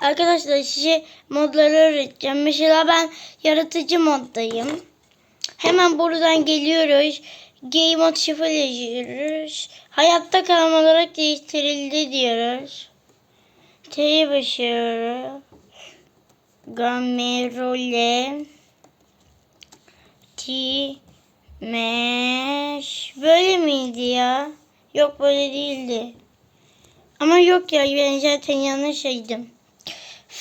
Arkadaşlar size modları öğreteceğim. Mesela ben yaratıcı moddayım. Hemen buradan geliyoruz. Game mod 0 yazıyoruz. Hayatta kalma olarak değiştirildi diyoruz. T'ye basıyoruz. Gamerole T Meş böyle miydi ya? Yok böyle değildi. Ama yok ya ben zaten yanlış saydım.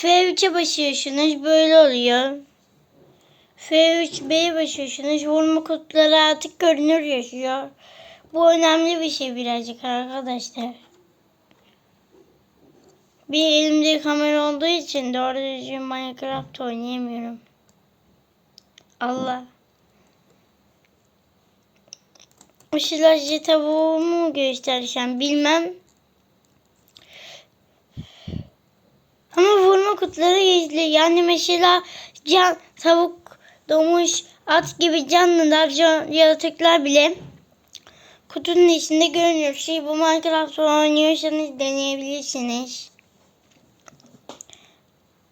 F3'e basıyorsunuz böyle oluyor. F3B'ye basıyorsunuz vurma kutuları artık görünür yaşıyor. Bu önemli bir şey birazcık arkadaşlar. Bir elimde kamera olduğu için doğru düzgün Minecraft oynayamıyorum. Allah. Işılacı tavuğumu göstereceğim bilmem. Ama kutuları gizli. Yani mesela can, tavuk, domuz, at gibi canlılar, can, yaratıklar bile kutunun içinde görünüyor. Şey bu Minecraft oynuyorsanız deneyebilirsiniz.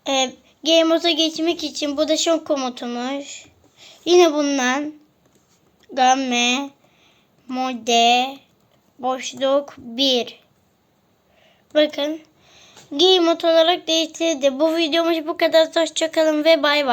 Ee, Game mode'a geçmek için bu da son komutumuz. Yine bundan Game Mode Boşluk 1 Bakın Game mode olarak değiştirdi. Bu videomuz bu kadar. Hoşçakalın ve bay bay.